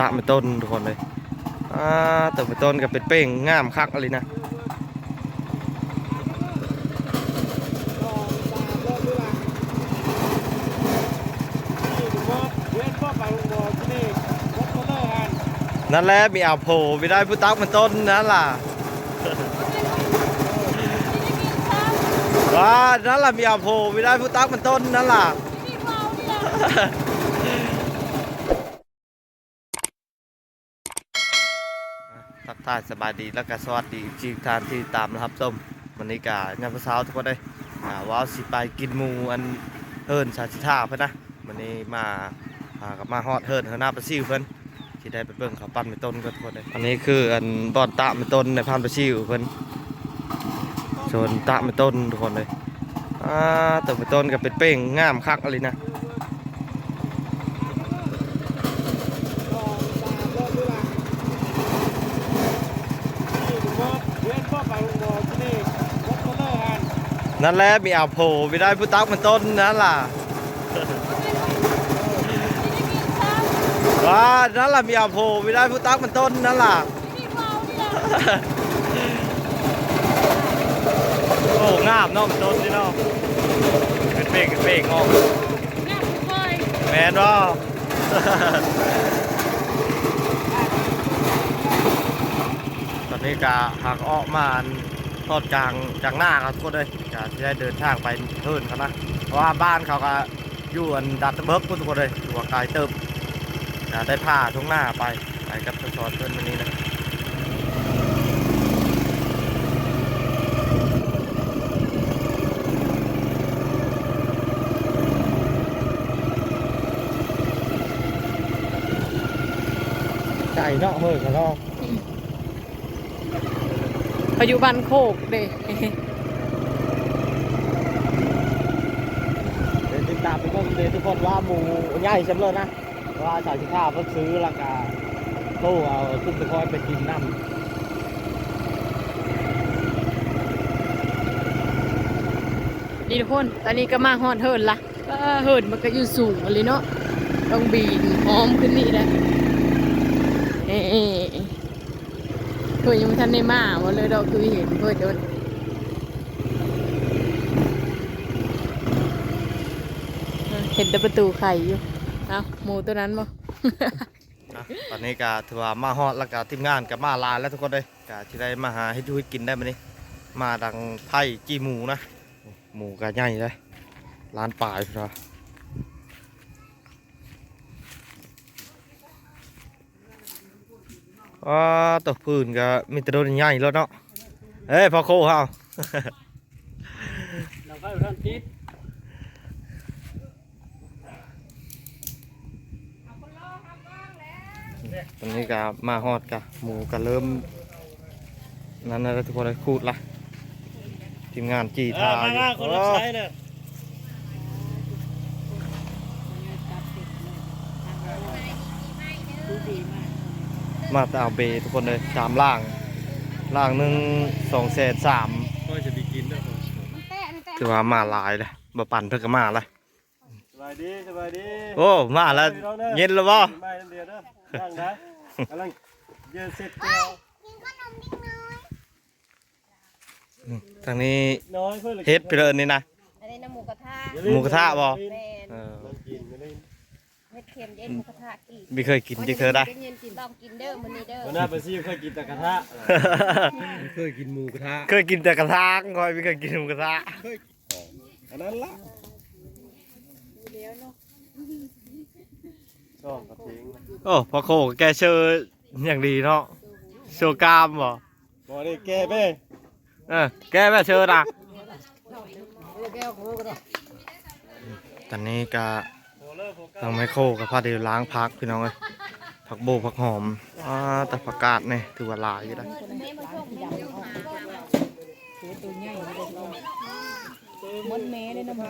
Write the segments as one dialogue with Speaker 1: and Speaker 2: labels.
Speaker 1: ตะไม่ต้นทุกคนเลยอ่าแต่ไม่ต้นก็เป็นเป้งงามคักอะไรนะนั่นแหละมีอาโผไม่ได้ผู้ตักมันต้นนั่นล่ะว่านั่นล่ะมีอาโผไม่ได้ผู้ตักมันต้นนั่นล่ะ ทักทาย สบายดีแล้วก็สวัสดีจีทานที่ตามนะครับส้มวันนี้กะยามเช้าทุกคนเลยว้าวสิไปกินหมูอันเฮิร์นชาชิท่าเพื่อนนะวันนี้มากับมาฮอดเฮิร์นเขาหน้าประซิวเพื่อนที่ได้ไปเบิ่งเขาปั้นไปต้นก็ทุกคนเลยอันนี้คืออันบอนตะไปต้นในพันประซิวเพื่อนชนตะไปต้นทุกคนเลยอ่าแต่ไปต้นก็เป็นเป้งงามคักอะไรนะ นั่นแหละมีอาโผไม่ได้ผู้ตักมันต้นนั่นล่ะว่านั่นล่ะมีอาโผไม่ได้ผู้ตักมันต้นนั่นล่ะโอ้งามเนาะมันต้นนี่เนาะเป็นเป้งเป็นเป้งออกแมนว่าตอนนี้กะหักออกมาทอดกลางจากหน้าครับทุกคนเลยกะที่ได้เดินทางไปเทินเขานะเพราะว่าบ้านเขาก็อยู่อันดัตเบิร์กทุกคนเลยอยู่ว่าไกลเติมกะได้ผ้าทุ่งหน้าไปไปกับสอนเพื่อนวันนี้นะไก่เนาะเฮ้ยกันเนาะ
Speaker 2: ปัจจุบันโคกเด้
Speaker 1: เดี๋ยวติดตามไป เลยทุกคนว่าหมูใหญ่สำเร็จนะว่าสาวชิค่าเพิ่งซื้อแล้วก็โต้เอาขึ้นไปคอยไปกินน้ำ
Speaker 2: นี่ทุกคน ตอนนี้ก็มาฮอดเฮินละเฮินมันก็อยู่สูงเลยเนาะ ต้องบีนหอมขึ้นนี่แหละเอ๊ะเพื่อนยังไม่ทันได้มาวันเลยเราคือเห็นเพื่อนโดนเห็นแต่ประตูไข่อยู่เอาหมูตัวนั้นบ่
Speaker 1: นะตอนนี้ก็ถือว่ามาฮอดแล้วก็ทีมงานกับมาลานแล้วทุกคนเลยก็ที่ได้มาหาให้ดูให้กินได้มานี้มาดังไผ่จี้หมูนะหมูก็ใหญ่เลยร้านป่ายพี่น้องว้าตัวพื้นก็มีแต่โดนใหญ่แล้วเนาะเอ้ยพอโคเฮา
Speaker 3: เราก็ท่านติด
Speaker 1: ตอนนี้ก็มาฮอดกะหมูก็เริ่ม นั่นนะทุกคนเลยคูดละทีมงานจี
Speaker 3: เอ
Speaker 1: ทา
Speaker 3: อมา
Speaker 1: อยู่
Speaker 3: มาคนรับใช้เนี่ย
Speaker 1: มาแต่เอาเบทุกคนเลยสามล่าง ล่างหนึ่งสองแสนสาม
Speaker 3: ก็จะไปกินด้วย
Speaker 1: ถือว่ามาหลายเลยบ่ปั่นเพิ่งก็มาเลย
Speaker 3: สบายดีสบายดี
Speaker 1: โอ้มาแล้วเย็นแล้วบ่
Speaker 3: ไม่เดียวเด้อนั่งได้กำลังเยืนเสร็จเดียว
Speaker 1: ทางนี้
Speaker 3: น้อยเพื่อน
Speaker 1: เฮ็ดไปเลยนี่นะ
Speaker 4: อันนี้น้ำหมูกระทะ
Speaker 1: หมูกระทะบ่
Speaker 4: แมน
Speaker 1: เออ
Speaker 3: มันกินไม่ได้
Speaker 4: เฮ็ดเค็มเย็นหมูกระทะกิน
Speaker 1: ไม่เคยกินจะเคยได้
Speaker 4: เย็นกินต้องกินเด้อมื้อนี้เด้อ
Speaker 3: วันหน้าไปซี่เคยกินแต่กระทะเคยกินหมูกระทะ
Speaker 1: เคยกินแต่กระทะคอยไม่เคยกินหมูกระทะ
Speaker 3: อันนั้นละชอบกระเทียง
Speaker 1: โอ้พอโคแกเชิญอย่างดีเนาะโชว์กล้ามบ่
Speaker 3: บ่ได้แก้เบ้
Speaker 1: เออแกแม่เชิญอะตอนนี้ก็ทางไมโครกับพาเดียวล้างพักพี่น้องเอ้ยผักโบกผักหอมอ่าแต่ผักกาดเนี่ยถือว่าหลายอยู่ได้อ
Speaker 2: มดเมเลยนะหมู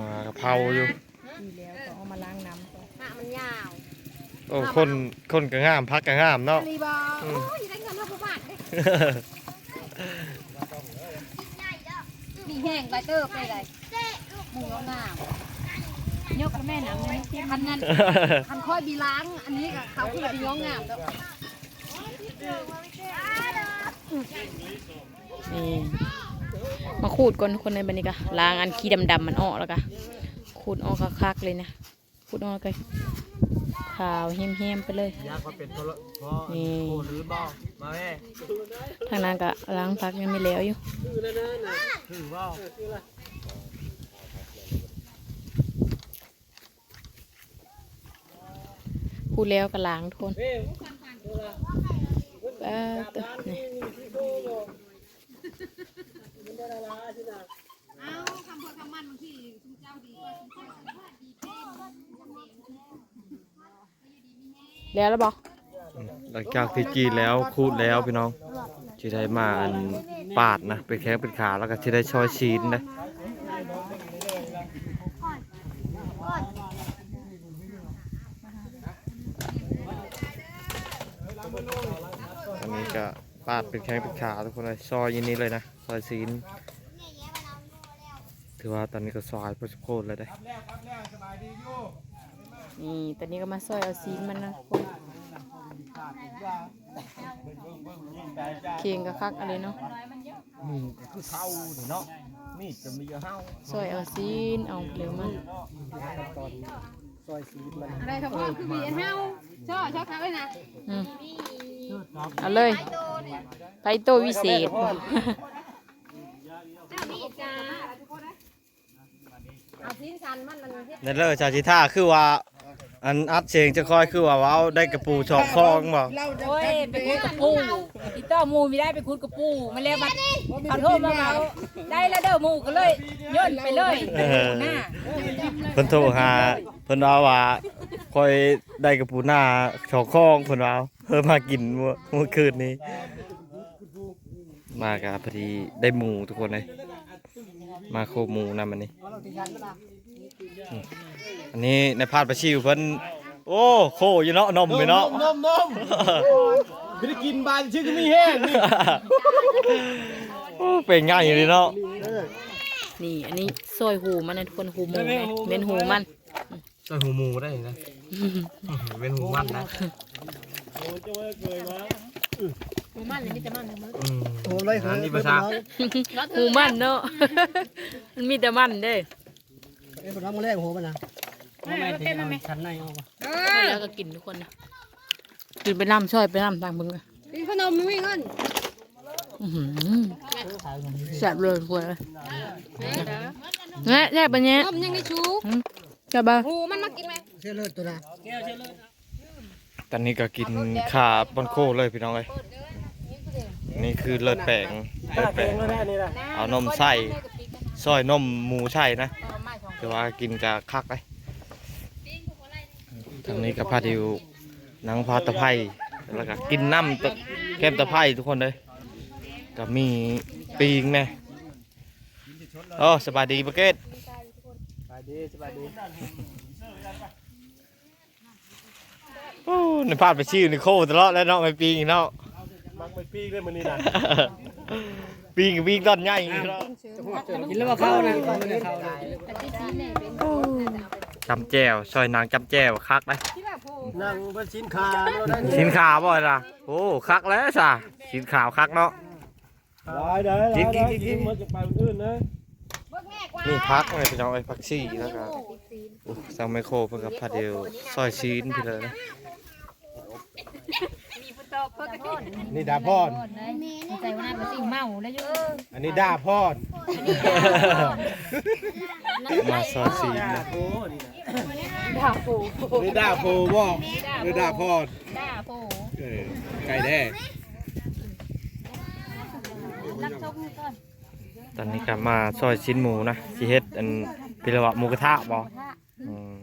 Speaker 1: มากะเพราอยู่
Speaker 2: ดีแล้วก็เอามาล้างน้ำก่อน
Speaker 4: หน้ามันยาว
Speaker 1: โอ้คนคนก็งามพักก็งามเนาะ
Speaker 4: รีบอโอ้ยได้เงินมาประมาณเด้มีแห้งไปเติบไปเลย
Speaker 5: งามยกกับแม่น้ำนี่คันนั้นคันค่อยบีล้าง อันนี้กับเขาคือบีย้องงามแล้ว
Speaker 2: นี่ มาขูดก่อนทุกคนในบันนี้กะล้างอันขี้ดำๆมันออกแล้วกะขูดออกคักๆเลยนะขูดออกเลยขาวเหี้ยมๆไปเลย
Speaker 1: อยากมาเป็นเพราะ
Speaker 2: นี่
Speaker 1: หรือบ่มาแม่
Speaker 2: ทางนั้นกะล้างพักยังไม่แล้วอยู่
Speaker 1: ถือว่า
Speaker 2: พูดแล้วก็ล้างทุนเออตัวนี่
Speaker 5: เอาคำพูดคำมันบางทีคุณเจ้าดีกว่าคุณเจ้าดีกว่าดีเป็น
Speaker 2: แล้วแล้วบอก
Speaker 1: หลังจากที่กินแล้วคูดแล้วพี่น้องที่ได้มาอันปาดนะเป็นแข้งเป็นขาแล้วก็ที่ได้ชอยชีนนะอันนี้ก็ปาดเป็นแข้งเป็นขาทุกคนเลยซอยยินนี้เลยนะซอยซีน ถือว่าตอนนี้ก็ซอยพอสมควรเลยได้
Speaker 2: นี่ตอนนี้ก็มาซอยเอาซีนมันนะทุกคนเคียงกับคักอะไรเนาะ
Speaker 1: มีคือเท้าเนาะมีจะมีเท้า
Speaker 2: ซอยเอาซีนเอาเร็วมัน
Speaker 5: อะไรครับพ่อคือบีเฮาชอบชอบเขาเลยนะ
Speaker 2: อืมเอาเลยไปโตวิเศษ
Speaker 5: เจ้ามีจ้า เอาทิ้นชันมันมันเฮ็ด
Speaker 1: นั่นเลยชาชิท่าคือว่า อันอัดเสียงจะคอยคือว่าว้าวได้กระปูชอกคองบ่
Speaker 4: โอ้ยไปคุดกับปูอีต้อหมูไม่ได้ไปคุดกับปูมาแล้วบัดเขาโทรมาเขาได้แล้วเด้อหมูก็เลยย่นไปเลยหน้า
Speaker 1: เพิ่นโทรหาเพิ่นว่าว่าคอยได้กระปูหน้าชอกคองเพิ่นว่าเพิ่นมากินเมื่อเมื่อคืนนี้ มากะพอดีได้หมูทุกคนเลย มาโคหมูนำอันนี้อืมอันนี้ในพาดประชิวเพิ่นโอ้โคอยู่เนาะนมอยู่เนาะ
Speaker 3: นมนมไม่ได้กินบานชื่อก็มีแห้งนี่
Speaker 1: โอ้เป็นง่ายอยู่เลยเนาะ
Speaker 2: นี่อันนี้ซอยหูมันนะทุกคนหูหมูไหมเม็นหูมัน
Speaker 1: ใส่หูหมูได้นะเป็นหูมันนะ
Speaker 3: โอ้เจ้าว่าเคยมา
Speaker 2: หูมันเลยมีแต่มันทั้งหมด
Speaker 1: อืมอันนี้ภาษา
Speaker 2: หูมันเนาะ มันมีแต่มันเด้
Speaker 6: เอ้ยผมทำมาแรกหัวมันนะไม่ไม่ถึงเอาชั้นในเอาปะ
Speaker 2: แล้วก็กินทุกคนนะกินไปล่ำช่อยไปล่ำต่างเบึงเลย
Speaker 5: กินขนมไม่มีเงิน
Speaker 2: อื้อหือแซ่บเลยทุกคนเลยแง่แซ่บปะเนี่ย
Speaker 5: นมยังได้ชู
Speaker 2: แซ่บปะ
Speaker 5: หูมันมากินไหม
Speaker 6: เชื่อเลิศตัวนะ
Speaker 1: ตอนนี้ก็กินขาบอนโคเลยพี่น้องเลย นี่คือเลือดแปลงเลือดแปลง
Speaker 3: แล้วแน่นี่นะ
Speaker 1: เอานมใส่ซอยนมหมูใช่นะแต่ว่ากินกับคักเลยทางนี้กับพาดิวหนังพาตะไคร้แล้วก็กินน้ำตะแก้มตะไคร้ทุกคนเลยก็มีปีงแน่โอ้สบายดีปะเกต
Speaker 3: สบายดีสบายดี
Speaker 1: โอ้ในพลาดไปชื่อในโคตลอดแล้วเนาะไม่ปีงอีกเนาะ
Speaker 3: มักไปปีกเลยมันนี่นะ
Speaker 1: ปีงกับปีงต้นใหญ่อีกเนาะ
Speaker 6: กินแล้วว่าเข้านะเข้าไม่ได้เข้าเลย
Speaker 1: จำแจวซอยนางจำแจวคักเลย
Speaker 3: นั่งบนชิ้นคาเราได้
Speaker 1: สินขาวบ่อยล่ะโอ้คักแล้วสะสินขาวคักเนาะ
Speaker 3: ร้อยเด้
Speaker 1: กินกินกิน
Speaker 3: มันจะไปอื่นนะ
Speaker 1: นี่พักเลยพี่น้องไอ้พักซี่แล้วก็โอ้ซังไมโครเพิ่นกับพาเดียวซอยชีนพี่เลยนะ
Speaker 3: นี่ดาพอน
Speaker 4: ใจว่าน่าสิเมาแล้วอยู่
Speaker 3: อันนี้ดาพอน
Speaker 1: มาซอยชีนนะ
Speaker 3: โอ้นี่นะนี่ดาโพบ่นี่ดาพอน
Speaker 4: ด่าโป
Speaker 3: เออไก่แด้
Speaker 4: รักชมก่อน
Speaker 1: ตอนนี้ก็มาซอยชิ้นหมูนะสิเฮ็ดอันพิรวะหมูกระทะบ่อืม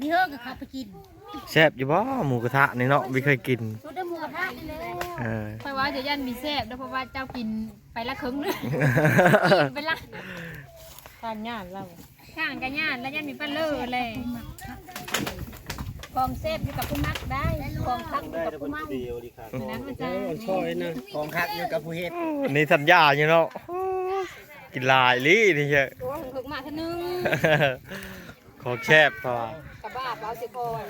Speaker 4: นี่เฮ้อกับเขาไปกิน
Speaker 1: แซ่บอยู่บ่หมูกระทะนี่เนาะไม่เคยกิน
Speaker 4: ชุดได้หมูกระทะนี่เลย
Speaker 1: เออ
Speaker 4: เพราะว่าเดี๋ยวยันมีแซ่บด้วยเพราะว่าเจ้ากินไปละครึ่งเลยไปละ
Speaker 2: ทานย่านเรา
Speaker 4: ข้างกันย่านแล้วยันมีปลาเลือเลยกองเซฟอยู่กับผู้มักได้กองทักอยู่กับผู้เมา
Speaker 3: เดียวดีครับ
Speaker 4: นั้นมันจะ
Speaker 6: ช่อยนะของคักอยู่กับผู้เฮ็ด
Speaker 1: อันนี้สัญญาอยู่เนาะกินหลายลี่นี่เชอะ
Speaker 4: ตัวถึงมาเท่านึง
Speaker 1: ของแคบเพราะว่า
Speaker 4: กับบ้าเปล่าสิคอย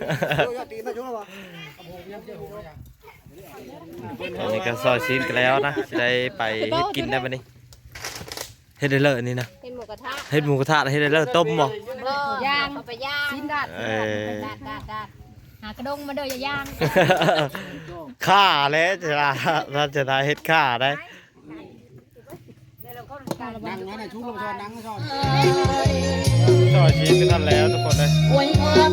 Speaker 1: อันนี้ก็ซอยซีนกันแล้วนะจะได้ไปเฮ็ดกินได้บัดนี้เฮ็ดได้เลยนี่นะ
Speaker 4: เป็นหมูกระทะ
Speaker 1: เฮ็ดหมูกระทะแล้วเฮ็ดได้เลยต้มบ่
Speaker 4: ย่างเอาไปย่างชิ้นดัด
Speaker 1: เออ
Speaker 4: ดัดดัดดัดหากระดงมาเด้อย่าย่าง
Speaker 1: ฆ่าแล้วจะได้เราจะได้เฮ็ดฆ่าได้
Speaker 3: นั่งงั้นน่ะชุบลงช้อนนั่งช้อน
Speaker 1: ซอยซีนกันนั่นแล้วทุกคนเลย
Speaker 4: อวยความ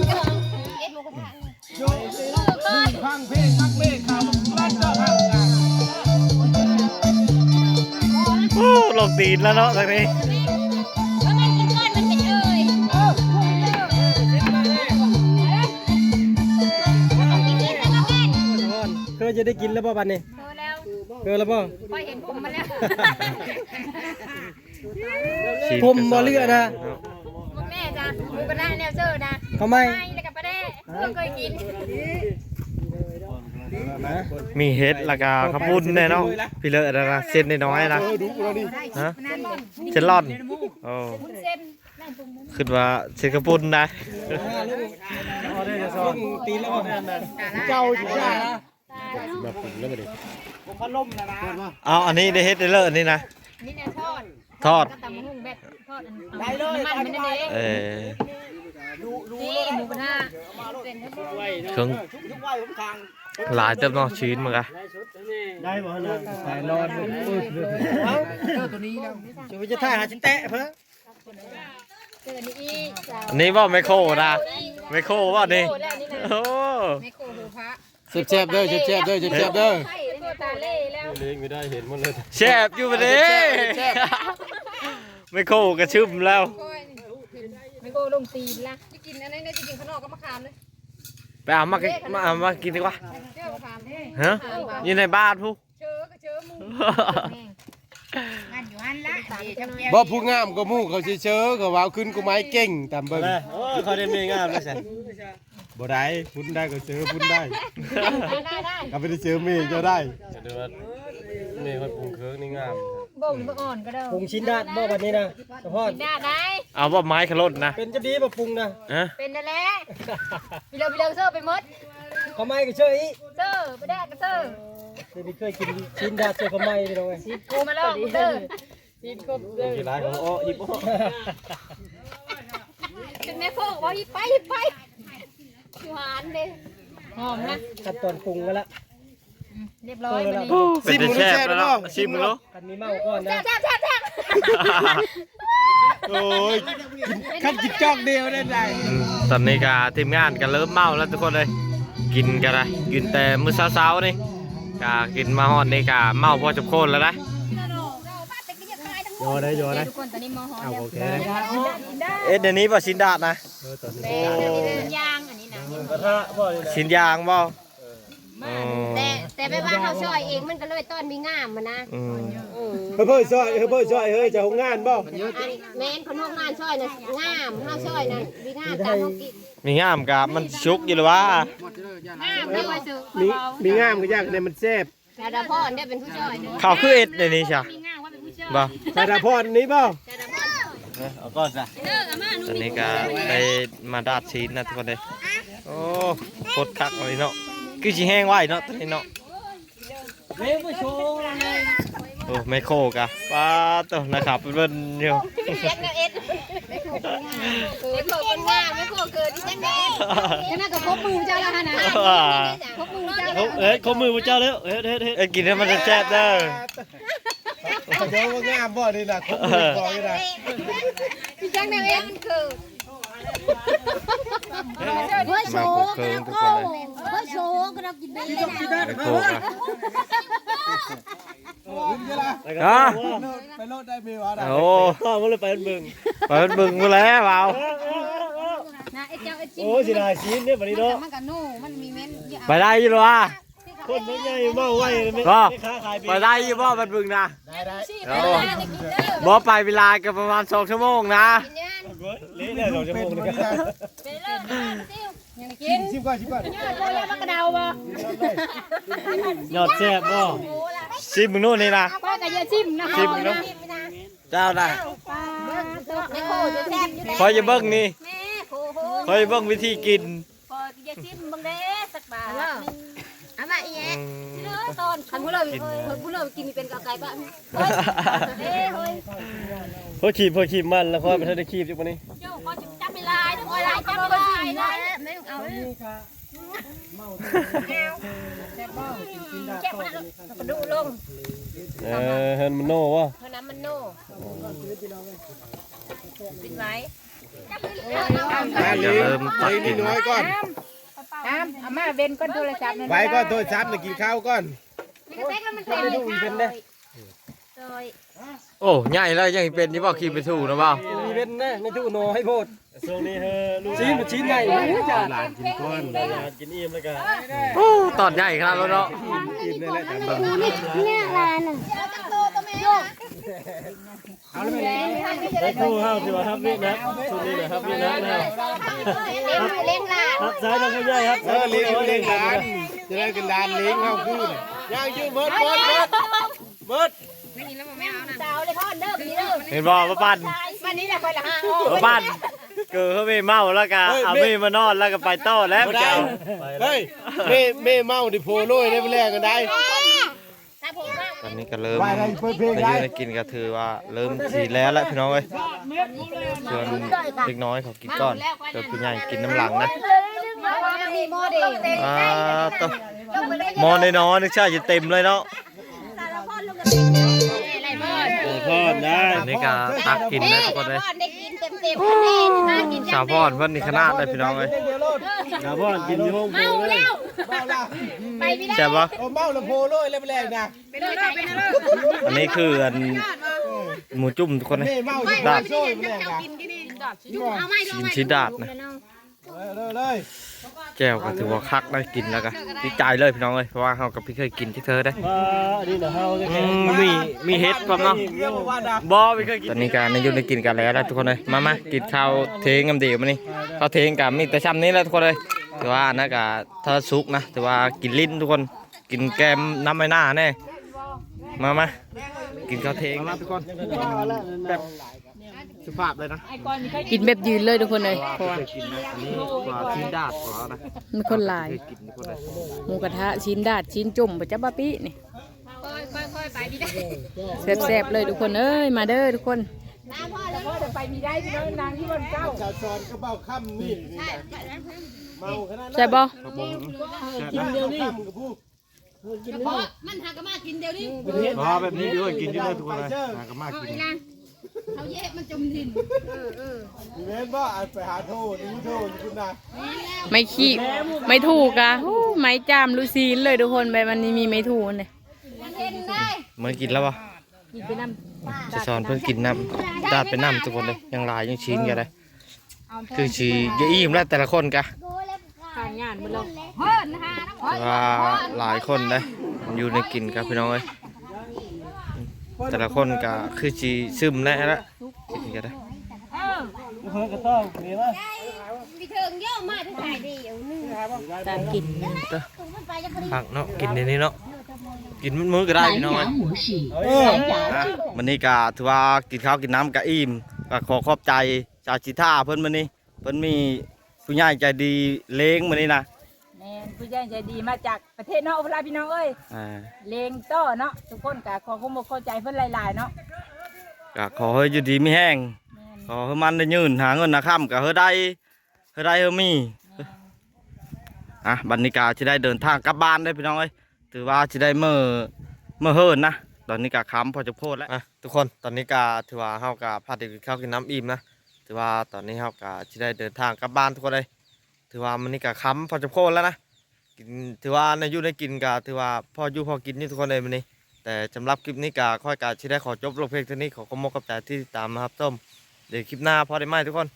Speaker 4: เอ็ดหมูกระทะ
Speaker 3: ฟังเพลงฟังเพลงข่าวบ้านเจ้าข้าง
Speaker 1: โอ้ลงตีนแล้วเนาะทางนี้
Speaker 4: แล้วมันกินก้อนมันเป็นเอ้ยเออกินกินแล้วก็แม่น
Speaker 6: เคยจะได้กินแล้วป่ะบัดนี้
Speaker 4: เออแล้ว
Speaker 6: เคยแล้วป่ะ
Speaker 4: พอเห็นผมมาแล้ว
Speaker 1: ซีน
Speaker 6: ผมบ่เลือกนะ
Speaker 4: มึงแม่จ้ะ หมูกระทะแนวเซอร์นะ
Speaker 6: ทำไม
Speaker 4: ไม่แล้วกับปลาแด้เพิ่งเคยกิน
Speaker 1: มีเฮ็ดแล้วก็ขาวปุ้นแน่เนาะพี่เลอะนะนะเส้นน้อยๆนะ
Speaker 3: ดูเราดิ
Speaker 1: ฮะเส้นร่อนโอ้
Speaker 4: เส้นแม่นปรุง
Speaker 1: คิดว่าเส้นขาวปุ้นนะ
Speaker 6: ตีแล้วป่ะ
Speaker 3: เจ้าอยู่ได้นะ
Speaker 1: เอาอันนี้ได้เฮ็ดได้เลยอันนี้นะ
Speaker 4: นี่เนี่ยทอด
Speaker 1: ทอด
Speaker 4: ก็ตำมะฮุ่งแบบ ทอดอันน้ำมันไม่ได้เด้
Speaker 1: เออ
Speaker 4: นี่หมูกระทะเส้นทั้งหมด
Speaker 1: เครื่องหลายเต็มเนาะชิ้นมันกะ
Speaker 6: ได้บ่นะสายนอนเอ้าจะไปจะถ่ายหาชิ้นแตะเพิ่น
Speaker 4: เส้นนี้อีกจ้า
Speaker 1: อันนี้ว่าไมโครนะไมโครว่านี่โอ้
Speaker 4: ไม่โคหูพระ
Speaker 3: เจ็บๆเด้อเจ็บๆเด้อเจ็บๆเด้อ
Speaker 4: ไข่ตัวตาเล่แล้ว
Speaker 1: แชบอยู่ปะดิ ไมโครกระชึมแล้ว
Speaker 4: ไม่โคลงตีนละจะกินอันนี้จะกินข้างนอกก็มะขามเลย
Speaker 1: ไปเอามากินมาเอามากินดีกว่า
Speaker 4: เจ้ามะขาม
Speaker 1: ฮะอยู่ในบ้านผู้
Speaker 4: เจอก็เจอมูมันอยู่หันละเดี๋ยวจะแก้
Speaker 3: บ่ผู้งามก็มู่เขาสิเชอก็ว้าวขึ้นกูไม้เก่งตามเบิ่ง
Speaker 6: โอ้เขาได้มีงามแล้วใช่
Speaker 3: บ่ได้พุ่นได้ก็เจอพุ่นได้
Speaker 4: ได้ได้
Speaker 3: ก็ไปได้เจอเมย์เจ้าได้
Speaker 6: นี่คนปรุงเครื่องนี่งาม
Speaker 4: บ่งบ่อ่อนก็ได้
Speaker 6: ปรุงชิ้นดาดบ่บัดนี้นะเฉพาะ
Speaker 4: ได้ได้
Speaker 1: เอาว่าไม้ขลุ่นนะ
Speaker 6: เป็นจะดีบ่ปรุงนะ
Speaker 1: ฮะ
Speaker 4: เป็นนั่นแหละไปเร็วไปเร็วเซอร์ไปมด
Speaker 6: เขาไม่ก็เชื่ออี
Speaker 4: เซอร์ไปได้ก็เซอร์
Speaker 6: เดี๋ยวนี้เคยกินชิ้นดาดเจอเขาไม่ไปเลย
Speaker 4: กูมาแล้วเซอร์
Speaker 6: กี่ร้านของอ้อยิบอ้อ
Speaker 4: เป็นแม่พวกว่าฮิไปฮิไปหวานเลยหอมนะ
Speaker 6: ขั้นตอนปรุงกันละ
Speaker 4: เรียบร้อยมานี่
Speaker 1: เป็นแต่แชบแล้วเนาะชิมมึงแล้ว
Speaker 6: กันมีเมาก่อนนะ
Speaker 4: แซ่บแซ่บแซ่บ
Speaker 3: โอ้ยขั้นกินจอกเดียวได้ได
Speaker 1: ตอนนี้ก็ทีมงานก็เริ่มเมาแล้วทุกคนเลย กินกันนะกินแต่มื้อเช้าๆนี่ก็กินมาฮอดนี่ก็เมาพอจะโคนแล้วนะ
Speaker 6: โยได้โยได้
Speaker 4: ทุกคนตอนนี้มอหอม
Speaker 6: เอาโอเค
Speaker 1: เอ๊ะเดี๋ยวนี้บ่ชินดาดนะ
Speaker 4: เป็นยางอันนี้นะ
Speaker 6: กระทะบ่เลยนะ
Speaker 1: ชินยางบ่อ๋อ
Speaker 5: แต่แต่ไปว่าเขาช่อยเองมันก็เลยต้นมีงามมันนะ
Speaker 1: อืม
Speaker 6: เฮ้ยเพิ่นซอยเฮ้ยเพิ่นซอยเฮ้ยจะหงงานบ่
Speaker 5: อันแม่นคนห้องงานช่อยนะงามห้าช่อยนะมีงามตามเขากิน
Speaker 1: มีงามกับมันชุกอยู่หรือวะ
Speaker 5: งามได้ไว้ซื้อ
Speaker 6: มีมีงามก็ยากในมันแซ่บ
Speaker 5: แต่ดาพ่อได้เป็นผู้ช่อยเด้อ
Speaker 1: เขาคือเอ็ดในนี้ใช่
Speaker 5: มีงามว่าเป็นผู้ช่อย
Speaker 1: บ่
Speaker 6: ใส่ดาพรนี้บ่
Speaker 5: แต่ดาพ่อ
Speaker 6: เอาก่อนซะ
Speaker 1: ตอนนี้ก็ได้มาดาดชีสนะทุกคนเลยโอ้โคตรคักเลยเนาะ คือสิแห้งไว้เนาะตอนนี้เนาะ
Speaker 6: เว้ยบ่โชว์เลย
Speaker 1: โอ้ไม่โคกะป้าตัวนะครับเป็นเบิ่นอยู่
Speaker 5: เลี้ยงเอ็ดไม่โคกไม่โคกงามไม่โคกเกินที่จังเอ็ด
Speaker 4: แค่นั้นก็ครบมือเจ้าแล้วฮะนะ
Speaker 5: ครบมือเจ้า
Speaker 6: เอ้ยข้อมือพระเจ้าแล้วเฮ้ยเฮ้ยเฮ้ย
Speaker 1: เอ้ยกินแล้วมันจะแซ่บเด้อ
Speaker 3: เขาเจ้าว่างามบ่นี่ล่ะครบมือพออยู่ได้
Speaker 5: พี่จังเอ็ดมันคือ
Speaker 4: เฮ้ยโช
Speaker 1: มา
Speaker 4: ว์
Speaker 1: โคกเคิงทุกคนเลย
Speaker 4: เฮ้ยโชว์ก็เรากินได้เลยนะ
Speaker 1: ไม่โคกอะ
Speaker 3: อะ
Speaker 1: ฮะ
Speaker 3: ไปโลดได้มีวะได้
Speaker 1: โอ้
Speaker 6: ข้าวมันเลยไปเบิ่ง
Speaker 1: เปิดบึงมาแล้วเปล่า
Speaker 4: นะไอ้เจ้าไอ้จิ้
Speaker 6: โอ้สิได้ชิ้นเนี่ยบัดนี้เนาะ
Speaker 4: มันกับนู่มันมีเม้น
Speaker 1: ไปได้อยี่หรอวะ
Speaker 6: คนมันใหญ่เมาไว้ไม่
Speaker 1: ก็
Speaker 6: ไม่ค้าขาย
Speaker 1: ไปได้อยี่บ่บัดบึงนะ
Speaker 4: โอ้
Speaker 1: บ่ไปเวลาก็ประมาณสองชั่วโมงนะ
Speaker 6: เละเลยสองชั่วโมงนึง
Speaker 4: ยังกิน
Speaker 3: ชิมก่อนชิมก่อน
Speaker 4: โอ้ยมันกระเดาบ่
Speaker 6: ยอดแซ่บบ่
Speaker 1: ชิมมึงโน่นนี่นะ
Speaker 4: ป้ากับยาจิ้มนะ
Speaker 1: ชิมเนาะเจ้าน่ะ
Speaker 5: แม่โคอย
Speaker 1: จะเบิ่งนี่
Speaker 5: ค
Speaker 1: อยเบิ่งวิธีกิน
Speaker 5: พอยจะชิมบังเด้สักบาท อามาอีแย
Speaker 1: อืม
Speaker 5: เนื้อตอนคันผู้เลิกผู้เลิกกินเป็นกะไก่บ้างเฮ้ยเฮ้ยเฮ้ย
Speaker 6: พอขีบพอขีบมันแล้วค่อยไปเท่าได้ขีบอยู่ปะนี่
Speaker 5: เจ้าก็จับไม่ลายต้องลายจับไม่ลายนะไม่เอาเจ็บมากกระดูลง
Speaker 6: เออเฮินมันโน่วะ
Speaker 5: เพราะน้ำมันโน่ปิดไว้
Speaker 3: มาลิง
Speaker 1: เริ่มตัก
Speaker 3: ลิง
Speaker 1: กิ
Speaker 3: นี่
Speaker 1: น
Speaker 3: น้อยก่อ น
Speaker 7: น้ำเอามาเว้นก้นโทรศัพท์นั่น
Speaker 3: ไว้ก่อนโทษซ้ำน่ะกินข้าวก่อน
Speaker 5: นี่ก็แซ่บมันเต็มเลยค่ะซอย
Speaker 1: โอ้ใหญ่แล้วยังเป็นที่บอกขี่ไปถูกนะเปล่า
Speaker 6: มีเป็นนะในตู้โน่ให้โพดช่วงนี้เฮอลูกชิ้นชิ้นใหญ่จ้า
Speaker 3: หลานกินก้อน
Speaker 6: กินอิ่มแล้วก็
Speaker 1: โอ้ตอนใหญ่ครับแล้วเนาะ
Speaker 3: กินนี่แหละแต่เบิ่ง
Speaker 5: เนี่ยลายน่ะจังโตตัว แม่
Speaker 6: ไอ้ตู้ห้าวสิว่าครับนี่นะช่วงนี้นะครับนี่นะนะ
Speaker 5: เลี้ยงเลี้ยงลาน
Speaker 6: ครับซ้ายทางก็ย่อยครับ
Speaker 3: เออเลี้ยงเลี้ยงหลานจะได้กันหลานเลี้ยงเข้าคืนย่างยืมเบิดเบิดเบิดเบิด
Speaker 5: สาวเลยพ่อเด้อพี่เด้อ
Speaker 1: เห็นบอกว่าปั้น
Speaker 5: วันนี้แหละคอยละห้า
Speaker 1: ว่าปั้นเกิดเขาไม่เมาแล้วก็เอาไม่มานอนแล้วก็ไปต่อแล้ว
Speaker 3: บ่ได้
Speaker 1: เจ้า
Speaker 3: เฮ้ยแม่แม่เมาดิโพโรยได้ไปแลกกันได้
Speaker 5: ถ้าผมว่า
Speaker 1: ตอนนี้ก็เริ่ม
Speaker 3: ไปได้เปิดเพลง
Speaker 1: อา
Speaker 3: ได้
Speaker 1: ยุในกินก็ถือว่าเริ่มสีแล้วแหละพี่น้องเอ้ยส่วนเล็กน้อยเขากินก้อนส่วนผู้ใหญ่กินน้ำหลังนะ
Speaker 5: มีโมเดล
Speaker 1: อ่าต่อมอนในน้อยนึกชาจะเต็มเลยเนาะ
Speaker 5: อะไรบ้าง
Speaker 6: พอดได้
Speaker 1: อันนี้ก็ตักกินนะทุกคนเลย
Speaker 5: ได้กิน เต็มเต็มเลยน่ากิน
Speaker 1: สาวพรเพิ่นนี่ขนาดเลยพี่น้องเอ้ย
Speaker 6: ดาวพอนกินอยู่ห้องเลย
Speaker 3: เมาแล้ว
Speaker 5: ไปไม่ได้
Speaker 1: ใช่ปะ
Speaker 3: โอ้เมาแล้วโพโรยได้ไปแลกนะ
Speaker 1: อันนี้คืออันหมูจุ่มทุกคน
Speaker 3: นี่เมาดิโพโรยไปแลกนะ
Speaker 5: เอาไม่
Speaker 1: ชินชิดาดนะ
Speaker 3: เลยเลย
Speaker 1: แก้วก็ถือว่าคักได้กินแล้วก็ดีใจเลยพี่น้องเอ้ยเพราะว่าเฮากับพี่เคยกินที่เธอได้
Speaker 6: อ่าอันนี้นะเฮาจะ
Speaker 1: อืมมีมีเฮ็ดพร้อมเนาะ
Speaker 3: เรียกว่าดัก
Speaker 1: บ่ไม่เคยกินตอนนี้การในยุคได้กินกันแล้วนะทุกคนเลยมามากินข้าวเทงกันดีมานี่ข้าวเทงกับมีแต่ช้ำนี้แหล้วทุกคนเลยถือว่านะกะถ้าสุกนะถือว่ากินลิ้นทุกคนกินแกมน้ำไม่น่าแน่มามากินข้าวเทงนะทุกคนแบบ สุภาพเลยนะ
Speaker 2: กินแบบยืนเลยทุกคนเลยเพราะว่า
Speaker 1: เคยกินนะอันนี้กว่าชิ้นดาดกว่านะ
Speaker 2: มันคนหลาย
Speaker 1: เคยกินทุกคนเลย
Speaker 2: หมูกระทะชิ้นดาดชิ้นจุ่มปะจ๊ะบะปินี่แซ่บๆเลยทุกคนเอ้ยมาเด้อทุกคน
Speaker 7: ไปมีได้พี่น้องนางที่บนเก้า
Speaker 3: ชาวซอนก็เบ้าค่ำมีดเมาขนาดนั้น
Speaker 2: ใช่บ่
Speaker 3: กินเดียวนี่กับผู้
Speaker 5: มันหากมากินเดี๋ยวนี้
Speaker 1: อ๋อแบบนี้ด้วยกินที่เลยทุกคนเลยหากมากิน
Speaker 5: เขาแยกมันจมดิน
Speaker 3: มีเว้นว่าอ่านไปหาโทษนี่โทษคุณนะ
Speaker 2: ไม่ขี้ไม่ถูกอะโอ้ไม่จามลูซีนเลยทุกคนแบบมันนี่มีไม่ถูกเลย
Speaker 5: เห็นได้
Speaker 1: เมื่อกินแล้วปะจะสอนเพิ่งกินน้ำดาดเป็นน้ำทุกคนเลยยังหลายยังชิ้นกันเลยคือชีจะอิ่มแล้วแต่ละคนกะ
Speaker 2: ทานงานหมดแล้ว
Speaker 1: แต่ว่าหลายคนเลยอยู่ในกินกับพี่น้องเอ้ย แต่ละคนก็คือชีซึมแน่ละกินกันได้
Speaker 6: เฮินก็ต้อมีว่า
Speaker 5: มีเทิงเยอะมากที่ใส่ดีอยู่นึง
Speaker 2: ตามกิน
Speaker 1: ผักเนาะกินในนี้เนาะกินมื้อก็ได้พี่น้องเอ้ย
Speaker 3: เออ
Speaker 1: อะวันนี้ก็ถือว่ากินข้าวกินน้ำก็อิ่มก็ขอขอบใจชาวจิท่าเพิ่นมื้อนี้เพิ่นมีผู้ใหญ่ใจดีเล้งมื้อนี้นะ
Speaker 7: ผู้ใหญ่ใจดีมาจากประเทศนอกเวลาพี่น้องเอ้ย
Speaker 1: อ่า
Speaker 7: เลงโต้เนาะทุกคนกะขอขอบคุณเข้าใจเพิ่นหลายๆเนาะ
Speaker 1: ก็ขอให้อยู่ดีมีแห้งขอให้มันได้ยืนหาเงินนะค่ำก็ให้ได้ให้ได้ให้มีอะบรรยากาศที่ได้เดินทางกลับบ้านได้พี่น้องเอ้ยถือว่าที่ได้เมื่อเมื่อเฮิรนนะตอนนี้ก็ค้ำพอจะโพดแล้วอะทุกคนตอนนี้ก็ถือว่าเฮากับพาเด็กกินข้าวกินน้ำอิ่มนะถือว่าตอนนี้เฮาก็ที่ได้เดินทางกลับบ้านทุกคนเลยถือว่ามันนี่ก็ค้ำพอจะโพดแล้วนะ กินถือว่าในยุในกินกาถือว่าพออยู่พอกินนี่ทุกคนเลยมันนี่แต่สำหรับคลิปนี้ก็ค่อยกาที่ได้ขอจบลงเพลงเท่านี้ขอขอบคุณกับใจที่ติดตามนะครับส้มเดี๋ยวคลิปหน้าพอได้ไหมทุกคน